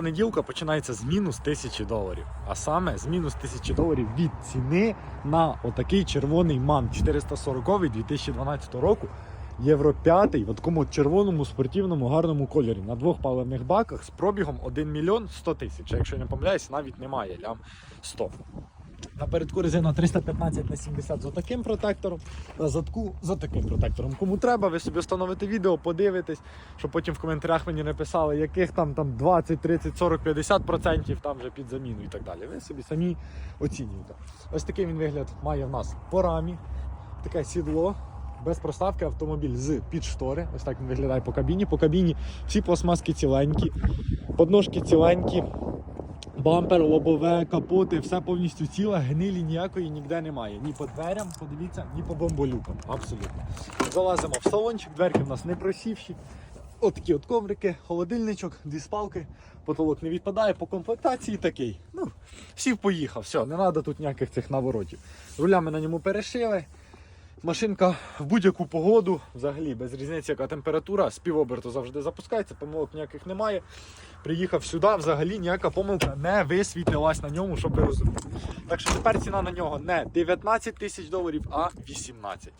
Неділка починається з мінус тисячі доларів, а саме з мінус тисячі доларів від ціни на отакий червоний ман 440 2012 року. Євро 5 в такому червоному спортивному гарному кольорі на двох паливних баках з пробігом 1 мільйон 100 тисяч. Якщо я не помиляюсь, навіть немає лям 100. Напередку резина 315 на 70 з отаким протектором, на задку з отаким протектором. Кому треба, ви собі встановите відео, подивитесь, щоб потім в коментарях мені не писали, яких там, там 20, 30, 40, 50 процентів там вже під заміну і так далі. Ви собі самі оцінюєте. Ось такий він вигляд має в нас по рамі, таке сідло. Без проставки автомобіль з під штори. Ось так він виглядає по кабіні. По кабіні всі пластмаски ціленькі, подножки ціленькі, Бампер, лобове, капоти, все повністю ціле, гнилі ніякої ніде немає. Ні по дверям, подивіться, ні по бомболюкам. Абсолютно. Залазимо в салончик, дверки в нас не просівші. Отакі от коврики, холодильничок, дві спалки, потолок не відпадає, по комплектації такий. Ну, сів поїхав, все, не треба тут ніяких цих наворотів. Рулями на ньому перешили. Машинка в будь-яку погоду, взагалі без різниці, яка температура, з півоберту завжди запускається, помилок ніяких немає. Приїхав сюди, взагалі ніяка помилка не висвітлилась на ньому, щоб ви розуміли. Так що тепер ціна на нього не 19 тисяч доларів, а 18.